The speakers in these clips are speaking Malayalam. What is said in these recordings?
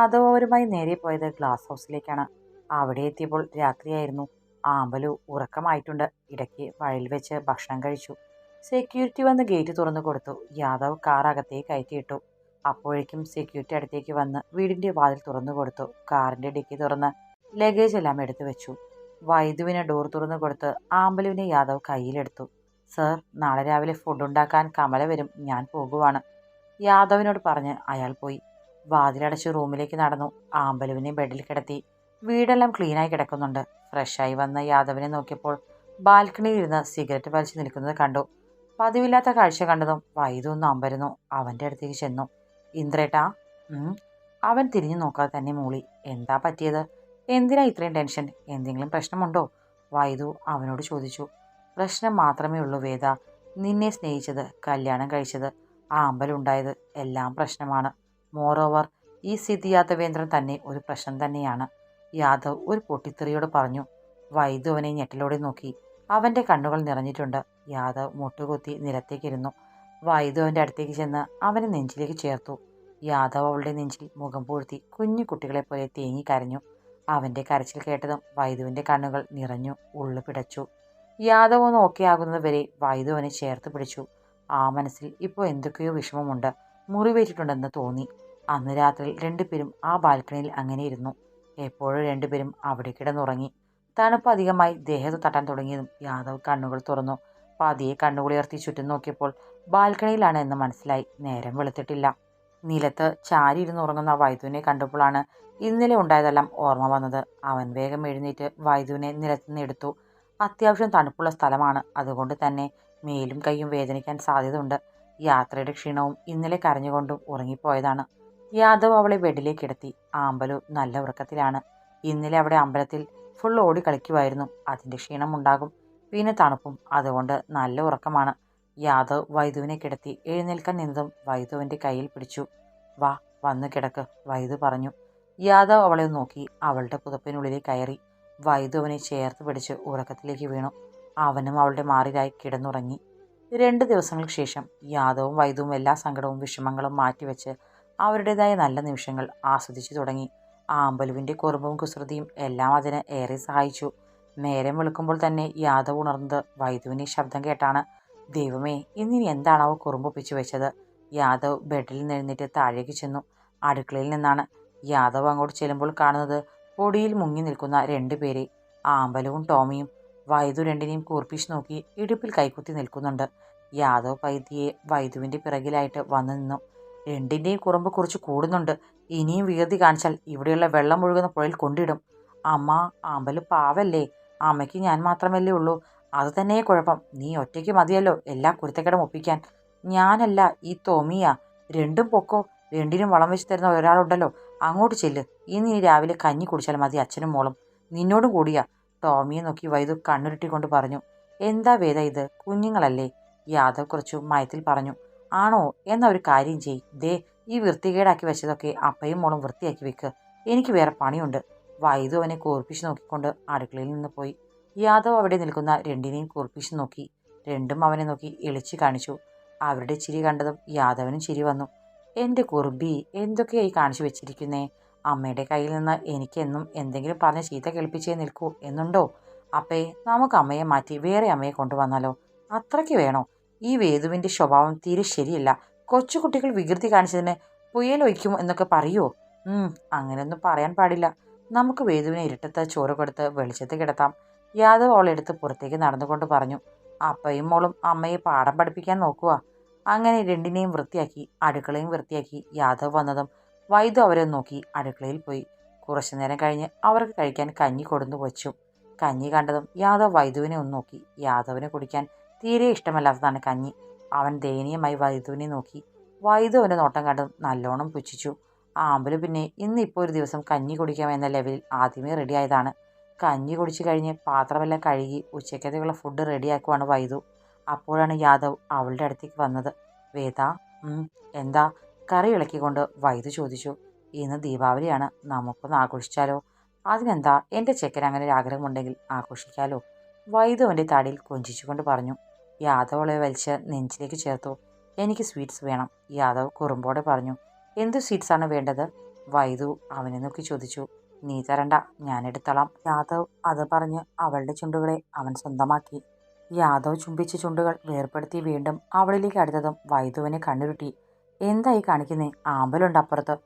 യാദവ് അവരുമായി നേരെ പോയത് ഗ്ലാസ് ഹൗസിലേക്കാണ് അവിടെ എത്തിയപ്പോൾ രാത്രിയായിരുന്നു. ആമ്പലു ഉറക്കമായിട്ടുണ്ട്. ഇടയ്ക്ക് വഴിയിൽ വെച്ച് ഭക്ഷണം കഴിച്ചു. സെക്യൂരിറ്റി വന്ന് ഗേറ്റ് തുറന്നു കൊടുത്തു. യാദവ് കാർ അകത്തേക്ക് കയറ്റിയിട്ടു അപ്പോഴേക്കും സെക്യൂരിറ്റി അടുത്തേക്ക് വന്ന് വീടിന്റെ വാതിൽ തുറന്നു കൊടുത്തു. കാറിന്റെ ഡിക്കി തുറന്ന് ലഗേജ് എല്ലാം എടുത്തു വെച്ചു. വൈദുവിനെ ഡോർ തുറന്നു കൊടുത്ത് ആമ്പലുവിനെ യാദവ് കയ്യിലെടുത്തു. സർ നാളെ രാവിലെ ഫുഡ് ഉണ്ടാക്കാൻ കമല വരും. ഞാൻ പോകുവാണ്. യാദവിനോട് പറഞ്ഞ് അയാൾ പോയി. വാതിലടച്ച് റൂമിലേക്ക് നടന്നു. ആമ്പലുവിനെ ബെഡിൽ കിടത്തി. വീടെല്ലാം ക്ലീനായി കിടക്കുന്നുണ്ട്. ഫ്രഷായി വന്ന യാദവിനെ നോക്കിയപ്പോൾ ബാൽക്കണിയിൽ ഇരുന്ന് സിഗരറ്റ് വലിച്ചു നിൽക്കുന്നത് കണ്ടു. പതിവില്ലാത്ത കാഴ്ച കണ്ടതും വൈദ്യു ഒന്ന് അമ്പരുന്നു. അവന്റെ അടുത്തേക്ക് ചെന്നു. ഇന്ദ്രേട്ടാ അവൻ തിരിഞ്ഞു നോക്കാതെ തന്നെ മൂളി. എന്താ പറ്റിയത്? എന്തിനാ ഇത്രയും ടെൻഷൻ? എന്തെങ്കിലും പ്രശ്നമുണ്ടോ? വൈദു അവനോട് ചോദിച്ചു. പ്രശ്നം മാത്രമേ ഉള്ളൂ വേദ. നിന്നെ സ്നേഹിച്ചത് കല്യാണം കഴിച്ചത് ആ അമ്പലുണ്ടായത് എല്ലാം പ്രശ്നമാണ്. മോറോവർ ഈ സിദ്ധി യാദവേന്ദ്രൻ തന്നെ ഒരു പ്രശ്നം തന്നെയാണ്. യാദവ് ഒരു പൊട്ടിത്തെറിയോട് പറഞ്ഞു. വൈദു അവനെ ഞെട്ടലോടെ നോക്കി. അവന്റെ കണ്ണുകൾ നിറഞ്ഞിട്ടുണ്ട്. യാദവ് മുട്ടുകുത്തി നിലത്തേക്കിരുന്നു വൈദു അവന്റെ അടുത്തേക്ക് ചെന്ന് അവനെ നെഞ്ചിലേക്ക് ചേർത്തു. യാദവ് അവളുടെ നെഞ്ചിൽ മുഖം പൂഴ്ത്തി കുഞ്ഞു കുട്ടികളെ പോലെ തേങ്ങി കരഞ്ഞു. അവന്റെ കരച്ചിൽ കേട്ടതും വൈദുവിന്റെ കണ്ണുകൾ നിറഞ്ഞു ഉള്ളു പിടച്ചു. യാദവ് ഒന്ന് ഓക്കെ ആകുന്നത് വരെ വൈദു അവനെ ചേർത്ത് പിടിച്ചു. ആ മനസ്സിൽ ഇപ്പോൾ എന്തൊക്കെയോ വിഷമമുണ്ട്. മുറിവേറ്റിട്ടുണ്ടെന്ന് തോന്നി. അന്ന് രാത്രി രണ്ടുപേരും ആ ബാൽക്കണിയിൽ അങ്ങനെ ഇരുന്നു. എപ്പോഴും രണ്ടുപേരും അവിടെ കിടന്നുറങ്ങി. തണുപ്പ് അധികമായി ദേഹത്ത് തട്ടാൻ തുടങ്ങിയതും യാദവ് കണ്ണുകൾ തുറന്നു. പതിയെ കണ്ണുകുളിയർത്തി ചുറ്റും നോക്കിയപ്പോൾ ബാൽക്കണിയിലാണ് എന്ന് മനസ്സിലായി. നേരം വെളുത്തിട്ടില്ല. നിലത്ത് ചാരി ഇരുന്ന് ഉറങ്ങുന്ന വൈദ്യുവിനെ കണ്ടപ്പോഴാണ് ഇന്നലെ ഉണ്ടായതെല്ലാം ഓർമ്മ വന്നത്. അവൻ വേഗം എഴുന്നേറ്റ് വൈദ്യുവിനെ നിലത്തുനിന്ന് എടുത്തു. അത്യാവശ്യം തണുപ്പുള്ള സ്ഥലമാണ്. അതുകൊണ്ട് തന്നെ മേലും കൈയും വേദനിക്കാൻ സാധ്യതയുണ്ട്. യാത്രയുടെ ക്ഷീണവും ഇന്നലെ കരഞ്ഞുകൊണ്ടും ഉറങ്ങിപ്പോയതാണ്. യാദവ് അവളെ ബെഡിലേക്ക് കിടത്തി ആമ്പലു നല്ല ഉറക്കത്തിലാണ്. ഇന്നലെ അവിടെ അമ്പലത്തിൽ ഫുൾ ഓടി കളിക്കുമായിരുന്നു. അതിന്റെ ക്ഷീണമുണ്ടാകും പിന്നെ തണുപ്പും. അതുകൊണ്ട് നല്ല ഉറക്കമാണ്. യാദവ് വൈദുവിനെ കിടത്തി എഴുന്നേൽക്കാൻ നിന്നതും വൈദുവിന്റെ കയ്യിൽ പിടിച്ചു. വാ വന്നു കിടക്ക് വൈദു പറഞ്ഞു. യാദവ് അവളെ നോക്കി അവളുടെ പുതപ്പിനുള്ളിലേക്ക് കയറി. വൈദു അവനെ ചേർത്ത് പിടിച്ച് ഉറക്കത്തിലേക്ക് വീണു. അവനും അവളുടെ മാറിലായി കിടന്നുറങ്ങി. രണ്ട് ദിവസങ്ങൾക്ക് ശേഷം യാദവും വൈദവും എല്ലാ സങ്കടവും വിഷമങ്ങളും മാറ്റിവെച്ച് അവരുടേതായ നല്ല നിമിഷങ്ങൾ ആസ്വദിച്ചു തുടങ്ങി. ആമ്പലുവിന്റെ കുറുമ്പും കുസൃതിയും എല്ലാം അതിന് ഏറെ സഹായിച്ചു. നേരം വെളുക്കുമ്പോൾ തന്നെ യാദവ് ഉണർന്നത് വൈദുവിന്റെ ശബ്ദം കേട്ടാണ്. ദൈവമേ ഇന്നിനി എന്താണാവോ കുറുമ്പൊപ്പിച്ചു വെച്ചത്? യാദവ് ബെഡിൽ നിന്ന് എഴുന്നേറ്റ് താഴേക്ക് ചെന്നു. അടുക്കളയിൽ നിന്നാണ് യാദവ് അങ്ങോട്ട് ചെല്ലുമ്പോൾ കാണുന്നത് പൊടിയിൽ മുങ്ങി നിൽക്കുന്ന രണ്ടുപേരെ ആമ്പലവും ടോമിയും. വൈദു രണ്ടിനെയും കൂർപ്പിച്ച് നോക്കി ഇടുപ്പിൽ കൈക്കുത്തി നിൽക്കുന്നുണ്ട്. യാദവ് പൈതിയെ വൈദുവിന്റെ പിറകിലായിട്ട് വന്നു നിന്നു. രണ്ടിന്റെയും കുറമ്പ് കുറച്ച് കൂടുന്നുണ്ട്. ഇനിയും വീതി കാണിച്ചാൽ ഇവിടെയുള്ള വെള്ളം ഒഴുകുന്ന പുഴയിൽ കൊണ്ടിടും. അമ്മ ആമ്പൽ പാവല്ലേ? അമ്മയ്ക്ക് ഞാൻ മാത്രമല്ലേ ഉള്ളൂ. അത് തന്നെ കുഴപ്പം. നീ ഒറ്റയ്ക്ക് മതിയല്ലോ എല്ലാ കുരുത്തക്കടം ഒപ്പിക്കാൻ. ഞാനല്ല ഈ തോമിയ. രണ്ടും പൊക്കോ. രണ്ടിനും വളം വെച്ച് തരുന്ന ഒരാളുണ്ടല്ലോ. അങ്ങോട്ട് ചെല്ല്. ഇന്ന് ഇനി രാവിലെ കഞ്ഞി കുടിച്ചാൽ മതി അച്ഛനും മോളും. നിന്നോടും കൂടിയാ. ടോമിയെ നോക്കി വൈദു കണ്ണുരുട്ടിക്കൊണ്ട് പറഞ്ഞു എന്താ വേദ ഇത്? കുഞ്ഞുങ്ങളല്ലേ? യാദവ് കുറച്ചു മയത്തിൽ പറഞ്ഞു ആണോ? എന്നാ ഒരു കാര്യം ചെയ്. ദേ ഈ വൃത്തികേടാക്കി വെച്ചതൊക്കെ അപ്പയും മോളും വൃത്തിയാക്കി വെക്ക്. എനിക്ക് വേറെ പണിയുണ്ട്. വൈദു അവനെ കൂർപ്പിച്ച് നോക്കിക്കൊണ്ട് അടുക്കളയിൽ നിന്ന് പോയി. യാദവ് അവിടെ നിൽക്കുന്ന രണ്ടിനെയും കൂർപ്പിച്ച് നോക്കി. രണ്ടും അവനെ നോക്കി എളിച്ചു കാണിച്ചു. അവരുടെ ചിരി കണ്ടതും യാദവനും ചിരി വന്നു. എന്റെ കുർബി എന്തൊക്കെയായി കാണിച്ചു വെച്ചിരിക്കുന്നേ? അമ്മയുടെ കയ്യിൽ നിന്ന് എനിക്കെന്നും എന്തെങ്കിലും പറഞ്ഞ് ചീത്ത കേൾപ്പിച്ചേ നിൽക്കൂ എന്നുണ്ടോ? അപ്പേ നമുക്ക് അമ്മയെ മാറ്റി വേറെ അമ്മയെ കൊണ്ടുവന്നാലോ? അത്രയ്ക്ക് വേണോ? ഈ വേദുവിന്റെ സ്വഭാവം തീരെ ശരിയല്ല. കൊച്ചുകുട്ടികൾ വികൃതി കാണിച്ചതിന് പുയലൊയ്ക്കും എന്നൊക്കെ പറയുമോ അങ്ങനെയൊന്നും പറയാൻ പാടില്ല. നമുക്ക് വേദുവിനെ ഇരുട്ടത്ത് ചോറ് കൊടുത്ത് വെളിച്ചത്ത് കിടത്താം. യാദവ് അവളെടുത്ത് പുറത്തേക്ക് നടന്നുകൊണ്ട് പറഞ്ഞു. അപ്പയും മോളും അമ്മയെ പാഠം പഠിപ്പിക്കാൻ നോക്കുക അങ്ങനെ രണ്ടിനെയും വൃത്തിയാക്കി അടുക്കളയും വൃത്തിയാക്കി യാദവ് വന്നതും വൈദ്യു അവരെ നോക്കി. അടുക്കളയിൽ പോയി. കുറച്ചു നേരം കഴിഞ്ഞ് അവർക്ക് കഴിക്കാൻ കഞ്ഞി കൊടുന്നു വച്ചു. കഞ്ഞി കണ്ടതും യാദവ് വൈദുവിനെ ഒന്ന് നോക്കി. യാദവിനെ കുടിക്കാൻ തീരെ ഇഷ്ടമല്ലാത്തതാണ് കഞ്ഞി. അവൻ ദയനീയമായി വൈദുവിനെ നോക്കി. വൈദ്യു അവന്റെ നോട്ടം കണ്ടതും നല്ലോണം പുച്ഛിച്ചു. ആമ്പൽ പിന്നെ ഇന്ന് ഇപ്പോൾ ഒരു ദിവസം കഞ്ഞി കുടിക്കാം എന്ന ലെവലിൽ ആദ്യമേ റെഡിയായതാണ് കഞ്ഞി കുടിച്ചു കഴിഞ്ഞ് പാത്രമെല്ലാം കഴുകി ഉച്ചക്കത്തേക്കുള്ള ഫുഡ് റെഡിയാക്കുവാണ് വൈദു അപ്പോഴാണ് യാദവ് അവളുടെ അടുത്തേക്ക് വന്നത്. വേദ എന്താ? കറി ഇളക്കിക്കൊണ്ട് വൈദു ചോദിച്ചു ഇന്ന് ദീപാവലിയാണ് നമുക്കൊന്ന് ആഘോഷിച്ചാലോ? അതിനെന്താ? എന്റെ ചെക്കൻ അങ്ങനെ ഒരു ആഗ്രഹമുണ്ടെങ്കിൽ ആഘോഷിക്കാലോ? വൈദ് അവന്റെ താടിയിൽ കൊഞ്ചിച്ചുകൊണ്ട് പറഞ്ഞു യാദവളെ വലിച്ച് നെഞ്ചിലേക്ക് ചേർത്തു. എനിക്ക് സ്വീറ്റ്സ് വേണം. യാദവ് കുറുമ്പോടെ പറഞ്ഞു എന്ത് സ്വീറ്റ്സാണ് വേണ്ടത്? വൈദു അവനെ നോക്കി ചോദിച്ചു നീ തരണ്ട ഞാനെടുത്തളാം യാദവ് അത് പറഞ്ഞ് അവളുടെ ചുണ്ടുകളെ അവൻ സ്വന്തമാക്കി. യാദവ് ചുംബിച്ച ചുണ്ടുകൾ വേർപ്പെടുത്തി വീണ്ടും അവളിലേക്ക് അടുത്തതും വൈദുവിനെ കണ്ണുരുട്ടി എന്തായി കാണിക്കുന്നേ? ആമ്പലുണ്ട് അപ്പുറത്ത്.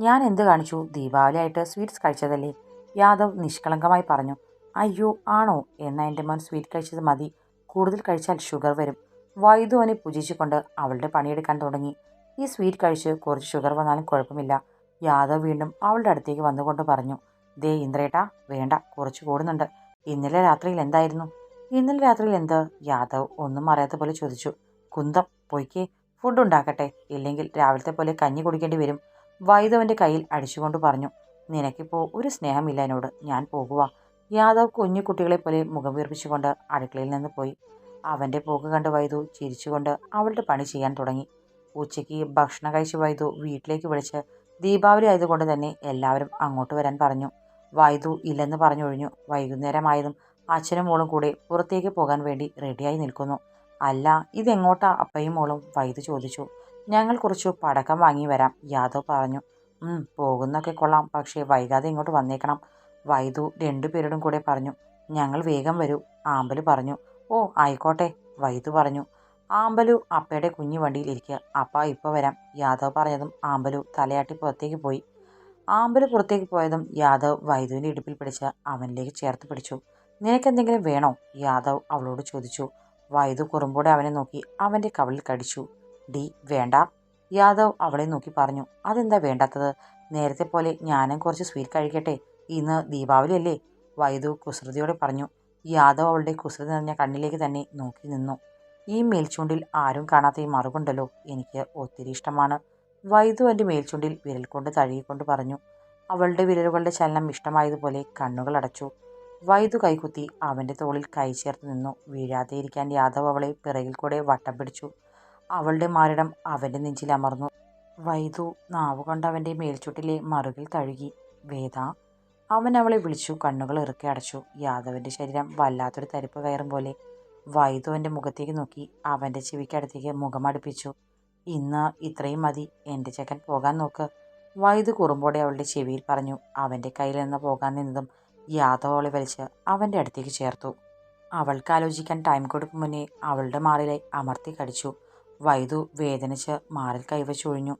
ഞാൻ എന്ത് കാണിച്ചു? ദീപാവലി ആയിട്ട് സ്വീറ്റ്സ് കഴിച്ചതല്ലേ? യാദവ് നിഷ്കളങ്കമായി പറഞ്ഞു. അയ്യോ ആണോ? എന്നാ എന്റെ മോൻ സ്വീറ്റ് കഴിച്ചത് മതി. കൂടുതൽ കഴിച്ചാൽ ഷുഗർ വരും. വൈദുവനെ പൂജിച്ചുകൊണ്ട് അവളുടെ പണിയെടുക്കാൻ തുടങ്ങി. ഈ സ്വീറ്റ് കഴിച്ച് കുറച്ച് ഷുഗർ വന്നാലും കുഴപ്പമില്ല. യാദവ് വീണ്ടും അവളുടെ അടുത്തേക്ക് വന്നുകൊണ്ട് പറഞ്ഞു. ദേ ഇന്ദ്രേട്ടാ വേണ്ട കുറച്ച് കൂടുന്നുണ്ട്. ഇന്നലെ രാത്രിയിൽ എന്തായിരുന്നു? ഇന്നലെ രാത്രിയിൽ എന്ത്? യാദവ് ഒന്നും അറിയാത്ത പോലെ ചോദിച്ചു. കുന്തം പൊയ്ക്കേ ഫുഡ് ഉണ്ടാക്കട്ടെ. ഇല്ലെങ്കിൽ രാവിലത്തെ പോലെ കഞ്ഞി കുടിക്കേണ്ടി വരും. വൈദവന്റെ കയ്യിൽ അടിച്ചുകൊണ്ട് പറഞ്ഞു നിനക്കിപ്പോൾ ഒരു സ്നേഹമില്ല എന്നോട്. ഞാൻ പോകുക യാദവ് കുഞ്ഞു കുട്ടികളെ പോലെ മുഖം വീർപ്പിച്ചുകൊണ്ട് അടുക്കളയിൽ നിന്ന് പോയി. അവന്റെ പോക്ക് കണ്ട് വൈദു ചിരിച്ചുകൊണ്ട് അവളുടെ പണി ചെയ്യാൻ തുടങ്ങി. ഉച്ചയ്ക്ക് ഭക്ഷണം കഴിച്ച് വൈദു വീട്ടിലേക്ക് വിളിച്ച് ദീപാവലി ആയതുകൊണ്ട് തന്നെ എല്ലാവരും അങ്ങോട്ട് വരാൻ പറഞ്ഞു. വൈദു ഇല്ലെന്ന് പറഞ്ഞൊഴിഞ്ഞു. വൈകുന്നേരമായതും അച്ഛനും മോളും കൂടെ പുറത്തേക്ക് പോകാൻ വേണ്ടി റെഡിയായി നിൽക്കുന്നു. അല്ല ഇതെങ്ങോട്ടാ? അപ്പയും മോളും വൈദു ചോദിച്ചു. ഞങ്ങൾ കുറച്ചു പടക്കം വാങ്ങി വരാം യാദവ് പറഞ്ഞു. പോകുന്നൊക്കെ കൊള്ളാം പക്ഷേ വൈകാതെ ഇങ്ങോട്ട് വന്നേക്കണം. വൈദു രണ്ടുപേരോടും കൂടെ പറഞ്ഞു. ഞങ്ങൾ വേഗം വരൂ ആമ്പലു പറഞ്ഞു. ഓ ആയിക്കോട്ടെ വൈദു പറഞ്ഞു. ആമ്പലു അപ്പയുടെ കുഞ്ഞു വണ്ടിയിൽ ഇരിക്കുക. അപ്പ ഇപ്പോൾ വരാം യാദവ് പറഞ്ഞതും ആമ്പലു തലയാട്ടി പുറത്തേക്ക് പോയി. ആമ്പലു പുറത്തേക്ക് പോയതും യാദവ് വൈദുവിന്റെ ഇടുപ്പിൽ പിടിച്ച് അവനിലേക്ക് ചേർത്ത് പിടിച്ചു. നിനക്കെന്തെങ്കിലും വേണോ? യാദവ് അവളോട് ചോദിച്ചു. വൈദു കുറുമ്പോടെ അവനെ നോക്കി അവന്റെ കവളിൽ കടിച്ചു. ഡി വേണ്ട. യാദവ് അവളെ നോക്കി പറഞ്ഞു. അതെന്താ വേണ്ടാത്തത്? നേരത്തെ പോലെ ഞാനും കുറച്ച് സ്വീറ്റ് കഴിക്കട്ടെ. ഇന്ന് ദീപാവലി അല്ലേ വൈദു കുസൃതിയോടെ പറഞ്ഞു. യാദവ് അവളുടെ കുസൃതി നിറഞ്ഞ കണ്ണിലേക്ക് തന്നെ നോക്കി നിന്നു. ഈ മേൽച്ചൂണ്ടിൽ ആരും കാണാത്ത ഈ മറുകുണ്ടല്ലോ. എനിക്ക് ഒത്തിരി ഇഷ്ടമാണ്. വൈദു എന്റെ മേൽച്ചൂണ്ടിൽ വിരൽ കൊണ്ട് തഴുകിക്കൊണ്ട് പറഞ്ഞു. അവളുടെ വിരലുകളുടെ ചലനം ഇഷ്ടമായതുപോലെ കണ്ണുകൾ അടച്ചു. വൈദു കൈകുത്തി. അവന്റെ തോളിൽ കൈ ചേർത്ത് നിന്നു. വീഴാതെ ഇരിക്കാൻ യാദവ് അവളെ പിറകിൽ കൂടെ വട്ടം പിടിച്ചു. അവളുടെ മാറിടം അവന്റെ നെഞ്ചിൽ അമർന്നു. വൈദു നാവ് കൊണ്ട് അവന്റെ മേൽച്ചുട്ടിലെ മറുകിൽ തഴുകി. വേദ അവൻ അവളെ വിളിച്ചു. കണ്ണുകൾ ഇറുക്കി അടച്ചു. യാദവന്റെ ശരീരം വല്ലാത്തൊരു തരിപ്പ് കയറും പോലെ. വൈദു അവന്റെ മുഖത്തേക്ക് നോക്കി. അവന്റെ ചെവിക്കടുത്തേക്ക് മുഖമടുപ്പിച്ചു ഇന്ന് ഇത്രയും മതി. എന്റെ ചെക്കൻ പോകാൻ നോക്ക്. വൈദു കുറുമ്പോടെ അവളുടെ ചെവിയിൽ പറഞ്ഞു. അവന്റെ കയ്യിൽ നിന്ന് പോകാൻ നിന്നതും യാദവ് വലിച്ച് അവന്റെ അടുത്തേക്ക് ചേർത്തു. അവൾക്ക് ആലോചിക്കാൻ ടൈം കൊടുക്കും മുന്നേ അവളുടെ മാറിലെ അമർത്തി കടിച്ചു. വൈദു വേദനിച്ച് മാറിൽ കൈവച്ചൊഴിഞ്ഞു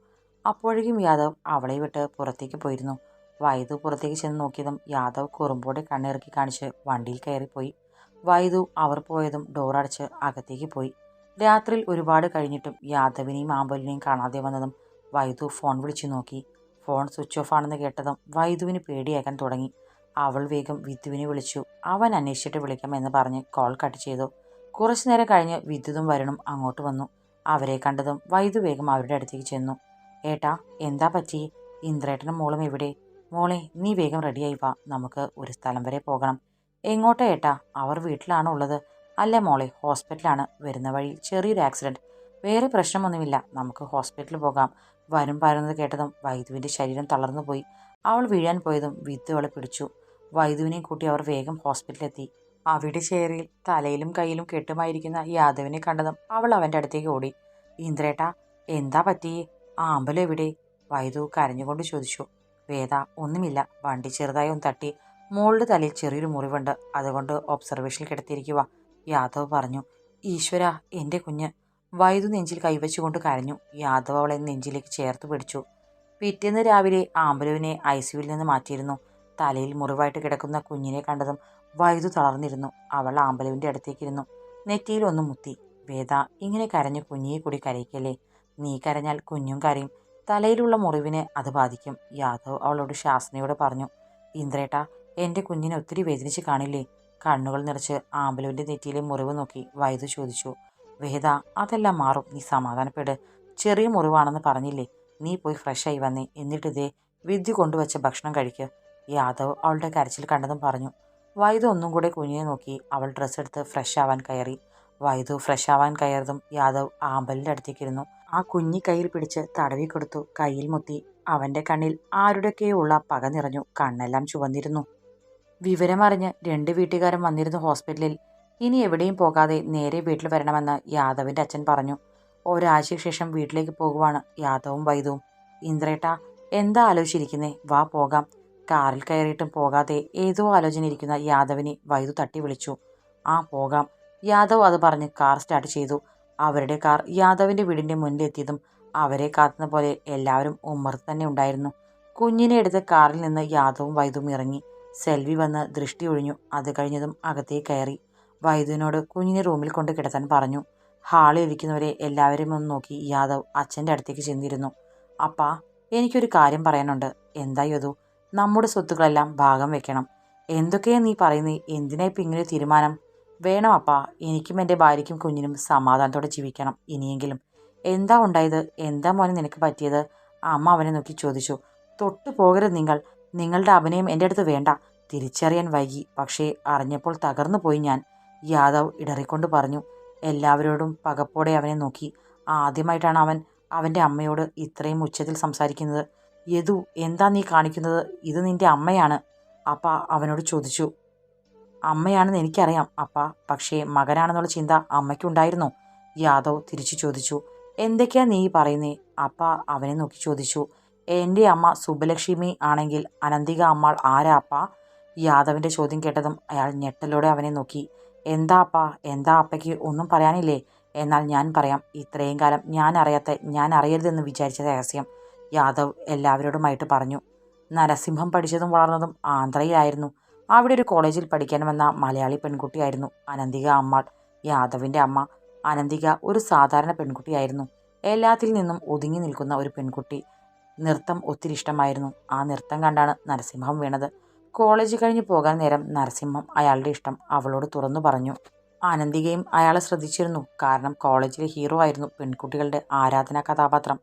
അപ്പോഴേക്കും യാദവ് അവളെ വിട്ട് പുറത്തേക്ക് പോയിരുന്നു. വൈദു പുറത്തേക്ക് ചെന്ന് നോക്കിയതും യാദവ് കുറുമ്പോടെ കണ്ണിറക്കി കാണിച്ച് വണ്ടിയിൽ കയറിപ്പോയി. വൈദു അവർ പോയതും ഡോറടച്ച് അകത്തേക്ക് പോയി. രാത്രിയിൽ ഒരുപാട് കഴിഞ്ഞിട്ടും യാദവിനെയും ആമ്പലിനെയും കാണാതെ വന്നതും വൈദു ഫോൺ വിളിച്ചു നോക്കി. ഫോൺ സ്വിച്ച് ഓഫ് ആണെന്ന് കേട്ടതും വൈദുവിന് പേടിയാക്കാൻ തുടങ്ങി. അവൾ വേഗം വിദ്യുവിനെ വിളിച്ചു. അവൻ അന്വേഷിച്ചിട്ട് വിളിക്കാം എന്ന് പറഞ്ഞ് കോൾ കട്ട് ചെയ്തു. കുറച്ചു നേരം കഴിഞ്ഞ് വിദ്യുതും വരണും അങ്ങോട്ട് വന്നു. അവരെ കണ്ടതും വൈദ്യു വേഗം അവരുടെ അടുത്തേക്ക് ചെന്നു. ഏട്ടാ എന്താ പറ്റി? ഇന്ദ്രേട്ടനും മോളും എവിടെ? മോളെ നീ വേഗം റെഡിയായി വാ. നമുക്ക് ഒരു സ്ഥലം വരെ പോകണം. എങ്ങോട്ടാ ഏട്ടാ? അവർ വീട്ടിലാണോ ഉള്ളത്. അല്ലേ മോളെ ഹോസ്പിറ്റലാണ്. വരുന്ന വഴി ചെറിയൊരു ആക്സിഡന്റ് വേറെ പ്രശ്നമൊന്നുമില്ല. നമുക്ക് ഹോസ്പിറ്റലിൽ പോകാം. വരും പറയുന്നത് കേട്ടതും വൈദ്യുവിന്റെ ശരീരം തളർന്നു പോയി അവൾ വീഴാൻ പോയതും വിദ്യു അവളെ പിടിച്ചു. വൈദ്യുവിനെയും കൂട്ടി അവർ വേഗം ഹോസ്പിറ്റലിലെത്തി. അവിടെ ചേറിയിൽ തലയിലും കയ്യിലും കെട്ടുമായിരിക്കുന്ന യാദവിനെ കണ്ടതും അവൾ അവന്റെ അടുത്തേക്ക് ഓടി. ഇന്ദ്രേട്ട എന്താ പറ്റിയേ? ആമ്പലം എവിടെ? വൈദു കരഞ്ഞുകൊണ്ട് ചോദിച്ചു. വേദ ഒന്നുമില്ല. വണ്ടി ചെറുതായി ഒന്ന് തട്ടി മോളുടെ തലയിൽ ചെറിയൊരു മുറിവുണ്ട്. അതുകൊണ്ട് ഒബ്സർവേഷനിൽ കിടത്തിയിരിക്കുക യാദവ് പറഞ്ഞു. ഈശ്വര എന്റെ കുഞ്ഞ്. വൈദു നെഞ്ചിൽ കൈവച്ചുകൊണ്ട് കരഞ്ഞു. യാദവ് അവളെ നെഞ്ചിലേക്ക് ചേർത്ത് പിടിച്ചു. പിറ്റേന്ന് രാവിലെ ആമ്പലുവിനെ ഐ സിയുവിൽ നിന്ന് മാറ്റിയിരുന്നു. തലയിൽ മുറിവായിട്ട് കിടക്കുന്ന കുഞ്ഞിനെ കണ്ടതും വൈദ്യു തളർന്നിരുന്നു. അവൾ ആമ്പലുവിന്റെ അടുത്തേക്കിരുന്നു. നെറ്റിയിൽ ഒന്ന് മുത്തി. വേദ ഇങ്ങനെ കരഞ്ഞ് കുഞ്ഞിയെ കൂടി കരയിക്കല്ലേ? നീ കരഞ്ഞാൽ കുഞ്ഞും കരയും. തലയിലുള്ള മുറിവിനെ അത് ബാധിക്കും. യാദവ് അവളോട് ശാസനയോട് പറഞ്ഞു. ഇന്ദ്രേട്ട എന്റെ കുഞ്ഞിനെ ഒത്തിരി വേദനിച്ച് കാണില്ലേ? കണ്ണുകൾ നിറച്ച് ആമ്പലുവിന്റെ നെറ്റിയിലെ മുറിവ് നോക്കി വൈദു ചോദിച്ചു. വേദ അതെല്ലാം മാറും. നീ സമാധാനപ്പെട്. ചെറിയ മുറിവാണെന്ന് പറഞ്ഞില്ലേ? നീ പോയി ഫ്രഷായി വന്നേ. എന്നിട്ടിതേ വിദ്യ കൊണ്ടുവച്ച ഭക്ഷണം കഴിക്കുക യാദവ് അവളുടെ കരച്ചിൽ കണ്ടതും പറഞ്ഞു വൈദു ഒന്നും കൂടെ കുഞ്ഞിനെ നോക്കി അവൾ ഡ്രസ്സ് എടുത്ത് ഫ്രഷ് ആവാൻ കയറി. വൈദു ഫ്രഷ് ആവാൻ കയറതും യാദവ് ആമ്പലിന്റെ അടുത്തേക്കിരുന്നു. ആ കുഞ്ഞി കയ്യിൽ പിടിച്ച് തടവി കൊടുത്തു കയ്യിൽ മുത്തി അവന്റെ കണ്ണിൽ ആരുടെയൊക്കെയോ ഉള്ള പക നിറഞ്ഞു കണ്ണെല്ലാം ചുവന്നിരുന്നു. വിവരമറിഞ്ഞ് രണ്ട് വീട്ടുകാരും വന്നിരുന്നു ഹോസ്പിറ്റലിൽ. ഇനി എവിടെയും പോകാതെ നേരെ വീട്ടിൽ വരണമെന്ന് യാദവിന്റെ അച്ഛൻ പറഞ്ഞു. ഒരാഴ്ചയ്ക്ക് ശേഷം വീട്ടിലേക്ക് പോകുവാണ് യാദവും വൈദവും. ഇന്ദ്രേട്ട എന്താ ആലോചിച്ചിരിക്കുന്നേ? വാ പോകാം. കാറിൽ കയറിയിട്ടും പോകാതെ ഏതോ ആലോചന ഇരിക്കുന്ന യാദവിനെ വൈദു തട്ടി വിളിച്ചു. ആ പോകാം യാദവ് അത് പറഞ്ഞ് കാർ സ്റ്റാർട്ട് ചെയ്തു. അവരുടെ കാർ യാദവിന്റെ വീടിന്റെ മുന്നിലെത്തിയതും അവരെ കാത്തുന്ന പോലെ എല്ലാവരും ഉമ്മർത്ത് തന്നെ ഉണ്ടായിരുന്നു. കുഞ്ഞിനെ എടുത്ത് കാറിൽ നിന്ന് യാദവും വൈദുവും ഇറങ്ങി. സെൽവി വന്ന് ദൃഷ്ടി ഒഴിഞ്ഞു. അത് കഴിഞ്ഞതും അകത്തേക്ക് കയറി. വൈദുവിനോട് കുഞ്ഞിനെ റൂമിൽ കൊണ്ട് കിടത്താൻ പറഞ്ഞു. ഹാളിൽ ഇരിക്കുന്നവരെ എല്ലാവരും ഒന്ന് നോക്കി യാദവ് അച്ഛന്റെ അടുത്തേക്ക് ചെന്നിരുന്നു. അപ്പാ എനിക്കൊരു കാര്യം പറയാനുണ്ട്. എന്തായി യതു നമ്മുടെ സ്വത്തുക്കളെല്ലാം ഭാഗം വെക്കണം. എന്തൊക്കെയാ നീ പറയുന്നത് എന്തിനാ ഇപ്പം ഇങ്ങനെ തീരുമാനം? വേണം അപ്പാ എനിക്കും എന്റെ ഭാര്യയ്ക്കും കുഞ്ഞിനും സമാധാനത്തോടെ ജീവിക്കണം ഇനിയെങ്കിലും. എന്താ ഉണ്ടായത്? എന്താ മോനെ നിനക്ക് പറ്റിയത്? അമ്മ അവനെ നോക്കി ചോദിച്ചു. തൊട്ടു പോകരുത് നിങ്ങൾ. നിങ്ങളുടെ അഭിനയം എന്റെ അടുത്ത് വേണ്ട. തിരിച്ചറിയാൻ വൈകി. പക്ഷേ അറിഞ്ഞപ്പോൾ തകർന്നു പോയി ഞാൻ. യാദവ് ഇടറിക്കൊണ്ട് പറഞ്ഞു. എല്ലാവരോടും പകപ്പോടെ അവനെ നോക്കി. ആദ്യമായിട്ടാണ് അവൻ അവന്റെ അമ്മയോട് ഇത്രയും ഉച്ചത്തിൽ സംസാരിക്കുന്നത്. യദു എന്താ നീ കാണിക്കുന്നത്? ഇത് നിന്റെ അമ്മയാണ്. അപ്പ അവനോട് ചോദിച്ചു. അമ്മയാണെന്ന് എനിക്കറിയാം അപ്പ. പക്ഷേ മകനാണെന്നുള്ള ചിന്ത അമ്മയ്ക്കുണ്ടായിരുന്നോ. യാദവ് തിരിച്ചു ചോദിച്ചു. എന്തൊക്കെയാ നീ പറയുന്നേ? അപ്പ അവനെ നോക്കി ചോദിച്ചു. എന്റെ അമ്മ സുബലക്ഷ്മി ആണെങ്കിൽ അനന്തിക അമ്മാൾ ആരാ അപ്പ? യാദവിന്റെ ചോദ്യം കേട്ടതും അയാൾ ഞെട്ടലോടെ അവനെ നോക്കി. എന്താ അപ്പ? എന്താ അപ്പയ്ക്ക് ഒന്നും പറയാനില്ലേ? എന്നാൽ ഞാൻ പറയാം. ഇത്രയും കാലം ഞാൻ അറിയാത്ത ഞാൻ അറിയരുതെന്ന് വിചാരിച്ച രഹസ്യം. യാദവ് എല്ലാവരോടുമായിട്ട് പറഞ്ഞു. നരസിംഹം പഠിച്ചതും വളർന്നതും ആന്ധ്രയിലായിരുന്നു. അവിടെ ഒരു കോളേജിൽ പഠിക്കാൻ വന്ന മലയാളി പെൺകുട്ടിയായിരുന്നു അനന്തിക അമ്മ യാദവിന്റെ അമ്മ അനന്തിക ഒരു സാധാരണ പെൺകുട്ടിയായിരുന്നു. എല്ലാത്തിൽ നിന്നും ഒതുങ്ങി നിൽക്കുന്ന ഒരു പെൺകുട്ടി. നൃത്തം ഒത്തിരി ഇഷ്ടമായിരുന്നു. ആ നൃത്തം കണ്ടാണ് നരസിംഹം വീണത്. കോളേജ് കഴിഞ്ഞ് പോകാൻ നേരം നരസിംഹം അയാളുടെ ഇഷ്ടം അവളോട് തുറന്നു പറഞ്ഞു. ആനന്ദികയും അയാളെ ശ്രദ്ധിച്ചിരുന്നു. കാരണം കോളേജിലെ ഹീറോ ആയിരുന്നു പെൺകുട്ടികളുടെ ആരാധനാ കഥാപാത്രം.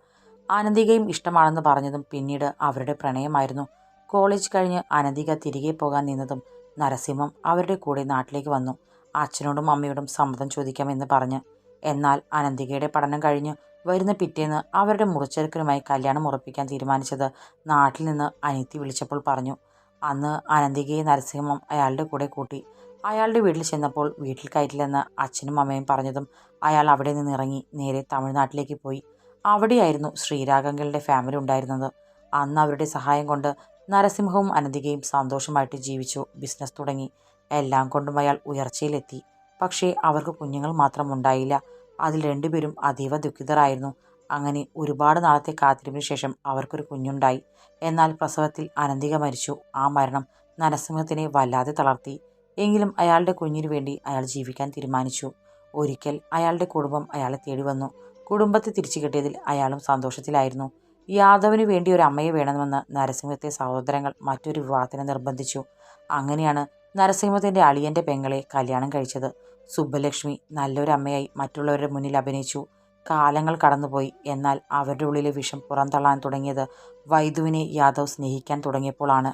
ആനന്ദികയും ഇഷ്ടമാണെന്ന് പറഞ്ഞതും പിന്നീട് അവരുടെ പ്രണയമായിരുന്നു. കോളേജ് കഴിഞ്ഞ് അനന്തിക തിരികെ പോകാൻ നിന്നതും നരസിംഹം അവരുടെ കൂടെ നാട്ടിലേക്ക് വന്നു. അച്ഛനോടും അമ്മയോടും സമ്മതം ചോദിക്കാമെന്ന് പറഞ്ഞ്. എന്നാൽ അനന്തികയുടെ പഠനം കഴിഞ്ഞ് വരുന്ന പിറ്റേന്ന് അവരുടെ മുറിച്ചെറുക്കനുമായി കല്യാണം ഉറപ്പിക്കാൻ തീരുമാനിച്ചത് നാട്ടിൽ നിന്ന് അനിത്തി വിളിച്ചപ്പോൾ പറഞ്ഞു. അന്ന് അനന്തികയെ നരസിംഹം അയാളുടെ കൂടെ കൂട്ടി. അയാളുടെ വീട്ടിൽ ചെന്നപ്പോൾ വീട്ടിൽ കയറ്റില്ലെന്ന് അച്ഛനും അമ്മയും പറഞ്ഞതും അയാൾ അവിടെ നിന്ന് ഇറങ്ങി നേരെ തമിഴ്നാട്ടിലേക്ക് പോയി. അവിടെയായിരുന്നു ശ്രീരാഗങ്ങളുടെ ഫാമിലി ഉണ്ടായിരുന്നത്. അന്ന് അവരുടെ സഹായം കൊണ്ട് നരസിംഹവും അനന്തികയും സന്തോഷമായിട്ട് ജീവിച്ചു ബിസിനസ് തുടങ്ങി. എല്ലാം കൊണ്ടും അയാൾ ഉയർച്ചയിലെത്തി. പക്ഷേ അവർക്ക് കുഞ്ഞുങ്ങൾ മാത്രം ഉണ്ടായില്ല. അതിൽ രണ്ടുപേരും അതീവ ദുഃഖിതരായിരുന്നു. അങ്ങനെ ഒരുപാട് നാളത്തെ കാത്തിരിപ്പിന് ശേഷം അവർക്കൊരു കുഞ്ഞുണ്ടായി. എന്നാൽ പ്രസവത്തിൽ അനന്തിക മരിച്ചു. ആ മരണം നരസിംഹത്തിനെ വല്ലാതെ തളർത്തി. എങ്കിലും അയാളുടെ കുഞ്ഞിനു വേണ്ടി അയാൾ ജീവിക്കാൻ തീരുമാനിച്ചു. ഒരിക്കൽ അയാളുടെ കുടുംബം അയാളെ തേടി വന്നു. കുടുംബത്തെ തിരിച്ചു കിട്ടിയതിൽ അയാളും സന്തോഷത്തിലായിരുന്നു. യാദവിന് വേണ്ടി ഒരു അമ്മയെ വേണമെന്ന് നരസിംഹത്തെ സഹോദരങ്ങൾ മറ്റൊരു വിവാഹത്തിന് നിർബന്ധിച്ചു. അങ്ങനെയാണ് നരസിംഹത്തിന്റെ അളിയന്റെ പെങ്ങളെ കല്യാണം കഴിച്ചത്. സുബ്ബലക്ഷ്മി നല്ലൊരു അമ്മയായി മറ്റുള്ളവരുടെ മുന്നിൽ അഭിനയിച്ചു. കാലങ്ങൾ കടന്നുപോയി. എന്നാൽ അവരുടെ ഉള്ളിലെ വിഷം പുറന്തള്ളാൻ തുടങ്ങിയത് വൈദുവിനെ യാദവ് സ്നേഹിക്കാൻ തുടങ്ങിയപ്പോഴാണ്.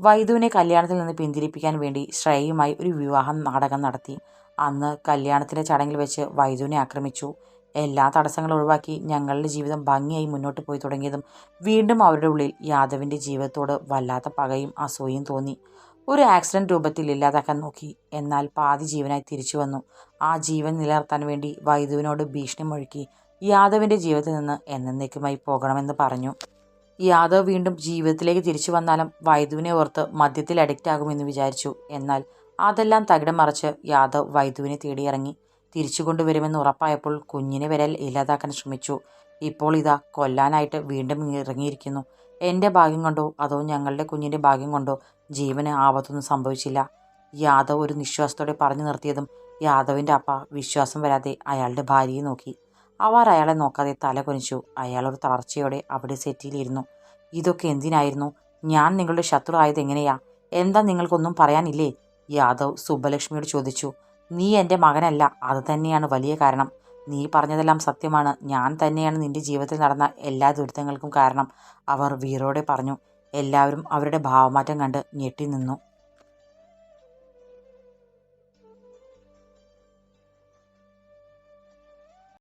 വൈദുവിനെ കല്യാണത്തിൽ നിന്ന് പിന്തിരിപ്പിക്കാൻ വേണ്ടി ശ്രേയുമായി ഒരു വിവാഹം നാടകം നടത്തി. അന്ന് കല്യാണത്തിന്റെ ചടങ്ങിൽ വെച്ച് വൈദുവിനെ ആക്രമിച്ചു. എല്ലാ തടസ്സങ്ങളും ഒഴിവാക്കി ഞങ്ങളുടെ ജീവിതം ഭംഗിയായി മുന്നോട്ട് പോയി തുടങ്ങിയതും വീണ്ടും അവരുടെ ഉള്ളിൽ യാദവിന്റെ ജീവിതത്തോട് വല്ലാത്ത പകയും അസൂയയും തോന്നി. ഒരു ആക്സിഡന്റ് രൂപത്തിൽ ഇല്ലാതാക്കാൻ നോക്കി. എന്നാൽ പാതി ജീവനായി തിരിച്ചു വന്നു. ആ ജീവൻ നിലനിർത്താൻ വേണ്ടി വൈദുവിനോട് ഭീഷണി മുഴക്കി യാദവിന്റെ ജീവിതത്തിൽ നിന്ന് എന്നേക്കുമായി പോകണമെന്ന് പറഞ്ഞു. യാദവ് വീണ്ടും ജീവിതത്തിലേക്ക് തിരിച്ചു വന്നാലും വൈദുവിനെ ഓർത്ത് മദ്യത്തിൽ അഡിക്റ്റ് ആകുമെന്ന് വിചാരിച്ചു. എന്നാൽ അതെല്ലാം തകിടം മറിച്ച് യാദവ് വൈദുവിനെ തേടിയിറങ്ങി. തിരിച്ചു കൊണ്ടുവരുമെന്ന് ഉറപ്പായപ്പോൾ കുഞ്ഞിനെ വരൽ ഇല്ലാതാക്കാൻ ശ്രമിച്ചു. ഇപ്പോൾ ഇതാ കൊല്ലാനായിട്ട് വീണ്ടും ഇറങ്ങിയിരിക്കുന്നു. എന്റെ ഭാഗ്യം കൊണ്ടോ? അതോ ഞങ്ങളുടെ കുഞ്ഞിന്റെ ഭാഗ്യം കൊണ്ടോ? ജീവന് ആപത്തൊന്നും സംഭവിച്ചില്ല. യാദവ് ഒരു നിശ്വാസത്തോടെ പറഞ്ഞു നിർത്തിയതും യാദവിന്റെ അപ്പ വിശ്വാസം വരാതെ അയാളുടെ ഭാര്യയെ നോക്കി. അവർ അയാളെ നോക്കാതെ തല കൊനിച്ചു. അയാളൊരു തളർച്ചയോടെ അവിടെ സെറ്റിയിലിരുന്നു ഇതൊക്കെ എന്തിനായിരുന്നു? ഞാൻ നിങ്ങളുടെ ശത്രു ആയത് എങ്ങനെയാ? എന്താ നിങ്ങൾക്കൊന്നും പറയാനില്ലേ? യാദവ് സുബ്ബലക്ഷ്മിയോട് ചോദിച്ചു. നീ എന്റെ മകനല്ല. അത് തന്നെയാണ് വലിയ കാരണം. നീ പറഞ്ഞതെല്ലാം സത്യമാണ്. ഞാൻ തന്നെയാണ് നിന്റെ ജീവിതത്തിൽ നടന്ന എല്ലാ ദുരിതങ്ങൾക്കും കാരണം. അവർ വീറോടെ പറഞ്ഞു. എല്ലാവരും അവരുടെ ഭാവമാറ്റം കണ്ട് ഞെട്ടി നിന്നു.